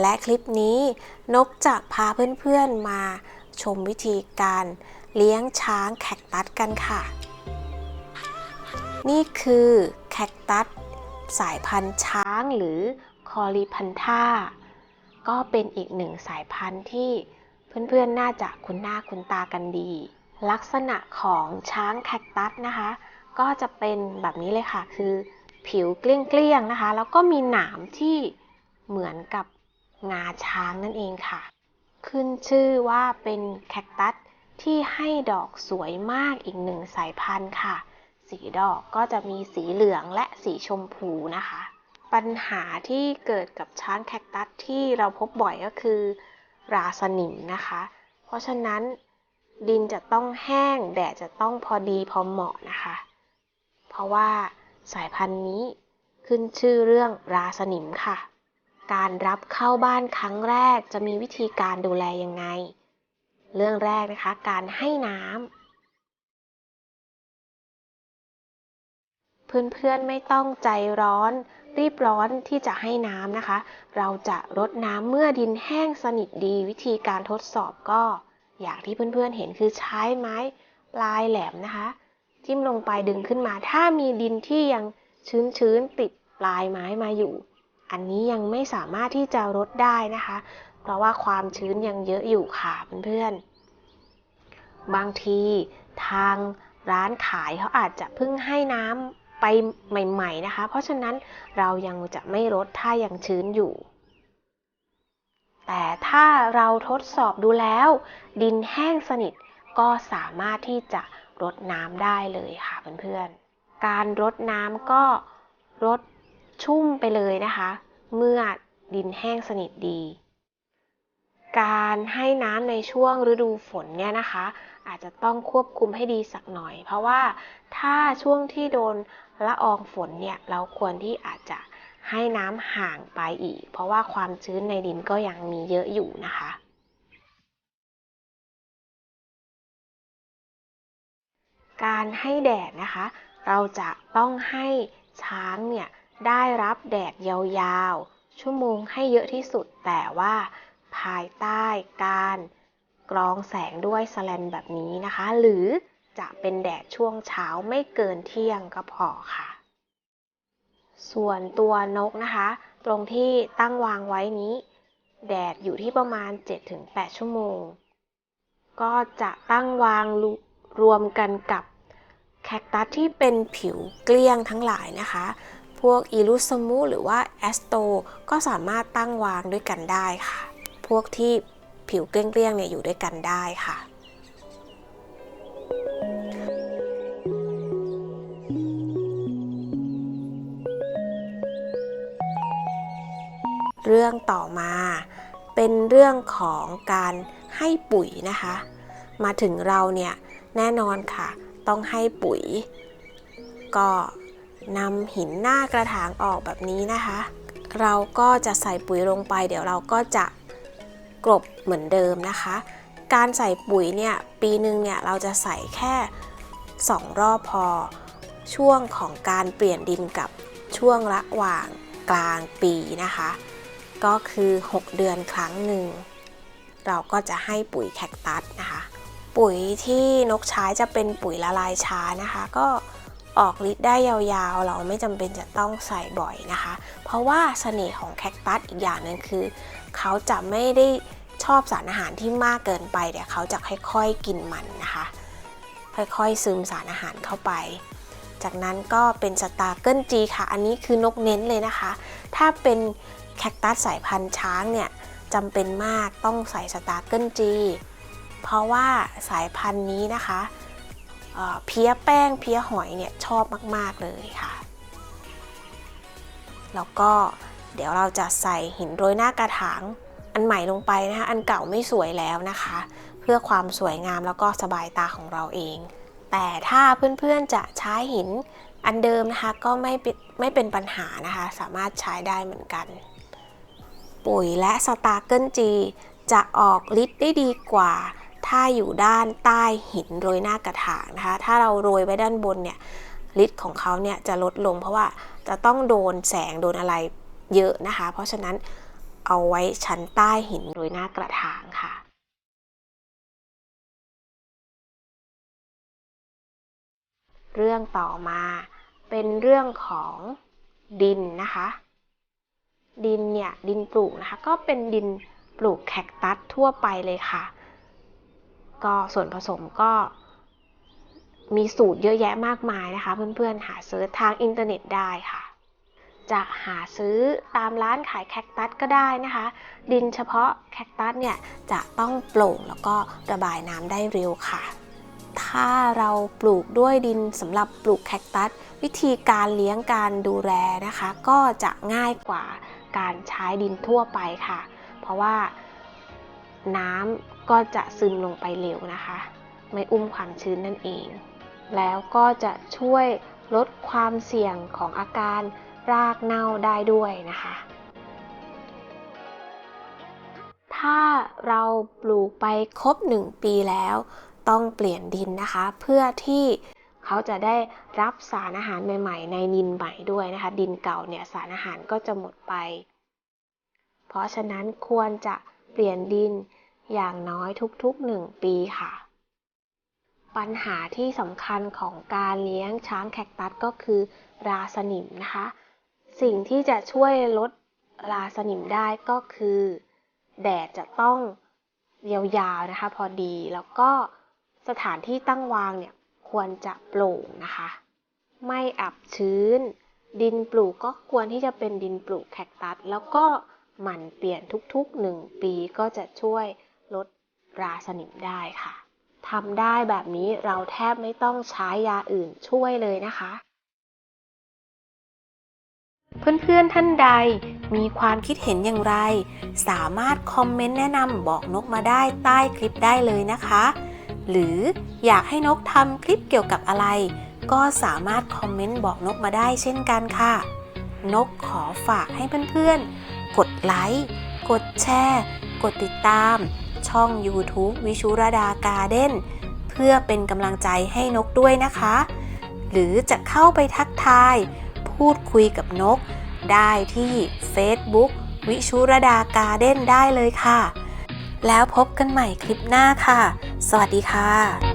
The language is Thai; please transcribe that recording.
และคลิปนี้นกจะพาเพื่อนๆมาชมวิธีการเลี้ยงช้างแคคตัสกันค่ะ นี่คือแคคตัสสายพันธุ์ช้างหรือคอริพันธาก็เป็นอีกหนึ่งสายพันธุ์ที่เพื่อนๆ น่าจะคุ้นหน้าคุ้นตากันดี ลักษณะของช้างแคคตัสนะคะ ก็จะเป็นแบบนี้เลยค่ะ คือผิวเกลี้ยงๆนะคะ แล้วก็มีหนามที่เหมือนกับ งาช้างนั่นเองค่ะ ขึ้นชื่อว่าเป็นแคคตัสที่ให้ดอกสวยมากอีกหนึ่งสายพันธุ์ค่ะ สีดอกก็จะมีสีเหลืองและสีชมพูนะคะ ปัญหาที่เกิดกับช้างแคคตัสที่เราพบบ่อยก็คือ ราสนิมนะคะ เพราะฉะนั้นดินจะต้องแห้ง แดดจะต้องพอดีพอเหมาะนะคะ เพราะว่าสายพันธุ์นี้ขึ้นชื่อเรื่องราสนิมค่ะ การรับเข้าบ้านครั้งแรกจะมีวิธีการดูแลยังไง เรื่องแรกนะคะ การให้น้ำ เพื่อนๆไม่ต้องใจร้อน รีบร้อนที่จะให้น้ำนะคะ เราจะรดน้ำเมื่อดินแห้งสนิทดี วิธีการทดสอบก็ อย่างที่เพื่อนๆเห็นคือใช้ไม้ปลายแหลมนะคะ จิ้มลงไปดึงขึ้นมา ถ้ามีดินที่ยังชื้นๆติดปลายไม้มาอยู่ อันนี้ยังไม่สามารถที่จะรดได้นะคะ เพราะว่าความชื้นยังเยอะอยู่ค่ะเพื่อนๆ บางทีทางร้านขายเขาอาจจะเพิ่งให้น้ำไปใหม่ ๆนะคะ เพราะฉะนั้นเรายังจะไม่รดถ้ายังชื้นอยู่ แต่ถ้าเราทดสอบดูแล้ว ดินแห้งสนิทก็สามารถที่จะรดน้ำได้เลยค่ะเพื่อนๆ การรดน้ำก็รด ชุ่มไปเลยนะคะ เมื่อดินแห้งสนิทดี การให้น้ำในช่วงฤดูฝนเนี่ยนะคะ อาจจะต้องควบคุมให้ดีสักหน่อย เพราะว่าถ้าช่วงที่โดนละอองฝนเนี่ยเราควรที่อาจจะให้น้ำห่างไปอีก เพราะว่าความชื้นในดินก็ยังมีเยอะอยู่นะคะ การให้แดดนะคะ เราจะต้องให้ช้างเนี่ย ได้รับแดดยาวๆ ชั่วโมงให้เยอะที่สุด แต่ว่าภายใต้การกรองแสงด้วยสแลนแบบนี้นะคะ หรือจะเป็นแดดช่วงเช้าไม่เกินเที่ยงก็พอค่ะ ส่วนตัวนกนะคะ ตรงที่ตั้งวางไว้นี้ แดดอยู่ที่ประมาณ 7-8 ชั่วโมง ก็จะตั้งวางรวมกันกับแคคตัสที่เป็นผิวเกลี้ยงทั้งหลายนะคะ พวกอีลูสมูหรือว่าแอสโตก็สามารถตั้งวางด้วยกันได้ค่ะ พวกที่ผิวเกลี้ยงๆเนี่ยอยู่ด้วยกันได้ค่ะเรื่องต่อมาเป็นเรื่องของการให้ปุ๋ยนะคะ มาถึงเราเนี่ยแน่นอนค่ะ ต้องให้ปุ๋ย ก็ นำหินหน้ากระถางออกแบบนี้นะคะ เราก็จะใส่ปุ๋ยลงไป เดี๋ยวเราก็จะกลบเหมือนเดิมนะคะ การใส่ปุ๋ยเนี่ยปีหนึ่งเนี่ยเราจะใส่แค่ 2 รอบพอ ช่วงของการเปลี่ยนดินกับช่วงระหว่างกลางปีนะคะ ก็คือ 6 เดือนครั้งหนึ่ง เราก็จะให้ปุ๋ยแคคตัสนะคะ ปุ๋ยที่นกใช้จะเป็นปุ๋ยละลายช้านะคะ ก็ ออกฤทธิ์ได้ยาวๆ เราไม่จำเป็นจะต้องใส่บ่อยนะคะ เพราะว่าเสน่ห์ของแคคตัสอีกอย่างหนึ่งคือ เขาจะไม่ได้ชอบสารอาหารที่มากเกินไปเดี๋ยวเขาจะค่อยๆกินมันนะคะ ค่อยๆซึมสารอาหารเข้าไป จากนั้นก็เป็นสตาร์เกิลจีค่ะ อันนี้คือนกเน้นเลยนะคะ ถ้าเป็นแคคตัสสายพันธุ์ช้างเนี่ยจำเป็นมากต้องใส่สตาร์เกิลจีเพราะว่าสายพันธุ์นี้นะคะ เพี้ยแป้งเพี้ยหอยเนี่ยชอบมาก ๆ เลยค่ะ แล้วก็เดี๋ยวเราจะใส่หินโรยหน้ากระถางอันใหม่ลงไปนะคะอันเก่าไม่สวยแล้วนะคะ เพื่อความสวยงามแล้วก็สบายตาของเราเอง แต่ถ้าเพื่อนๆจะใช้หินอันเดิมนะคะก็ไม่ไม่เป็นปัญหานะคะ สามารถใช้ได้เหมือนกัน ปุ๋ยและสตาร์เกิลจีจะออกฤทธิ์ได้ดีกว่า ถ้าอยู่ด้านใต้หินโรยหน้ากระถางนะคะ ถ้าเราโรยไว้ด้านบนเนี่ยฤทธิ์ของเขาเนี่ยจะลดลง เพราะว่าจะต้องโดนแสงโดนอะไรเยอะนะคะ เพราะฉะนั้นเอาไว้ชั้นใต้หินโดยหน้ากระถางค่ะเรื่องต่อมาเป็นเรื่องของดินนะคะ ดินเนี่ยดินปลูกนะคะ ก็เป็นดินปลูกแคคตัสทั่วไปเลยค่ะ ก็ส่วนผสมก็มีสูตรเยอะแยะมากมายนะคะ เพื่อนๆ หาซื้อทางอินเทอร์เน็ตได้ค่ะ จะหาซื้อตามร้านขายแคคตัสก็ได้นะคะ ดินเฉพาะแคคตัสเนี่ยจะต้องโปร่งแล้วก็ระบายน้ำได้เร็วค่ะ ถ้าเราปลูกด้วยดินสำหรับปลูกแคคตัส วิธีการเลี้ยงการดูแลนะคะ ก็จะง่ายกว่าการใช้ดินทั่วไปค่ะ เพราะว่า น้ำก็จะซึมลงไปเร็วนะคะ ไม่อุ้มความชื้นนั่นเอง แล้วก็จะช่วยลดความเสี่ยงของอาการรากเน่าได้ด้วยนะคะ ถ้าเราปลูกไปครบ 1 ปีแล้ว ต้องเปลี่ยนดินนะคะ เพื่อที่เขาจะได้รับสารอาหารใหม่ ๆ ในดินใหม่ด้วยนะคะ ดินเก่าเนี่ยสารอาหารก็จะหมดไป เพราะฉะนั้นควรจะเปลี่ยนดิน อย่างน้อยทุกๆ1ปีค่ะ ปัญหาที่สำคัญของการเลี้ยงช้างแคคตัสก็คือ ราสนิมนะคะ สิ่งที่จะช่วยลดราสนิมได้ก็คือ แดดจะต้องยาวๆนะคะพอดีแล้วก็สถานที่ตั้งวางเนี่ยควรจะโปร่งนะคะ ไม่อับชื้น ดินปลูกก็ควรที่จะเป็นดินปลูกแคคตัส แล้วก็หมั่นเปลี่ยนทุกๆหนึ่งปีก็จะช่วย ลดราสนิมได้ค่ะทำได้แบบนี้เราแทบไม่ต้องใช้ยาอื่นช่วยเลยนะคะ เพื่อนๆท่านใดมีความคิดเห็นอย่างไร สามารถคอมเมนต์แนะนำบอกนกมาได้ใต้คลิปได้เลยนะคะ หรืออยากให้นกทำคลิปเกี่ยวกับอะไร ก็สามารถคอมเมนต์บอกนกมาได้เช่นกันค่ะ นกขอฝากให้เพื่อนๆ กดไลค์ กดแชร์ กดติดตาม ช่อง YouTube วิชุรดาการ์เด้นเพื่อเป็นกำลังใจให้นกด้วยนะคะ หรือจะเข้าไปทักทาย พูดคุยกับนก ได้ที่ Facebook วิชุรดาการ์เด้นได้เลยค่ะ แล้วพบกันใหม่คลิปหน้าค่ะ สวัสดีค่ะ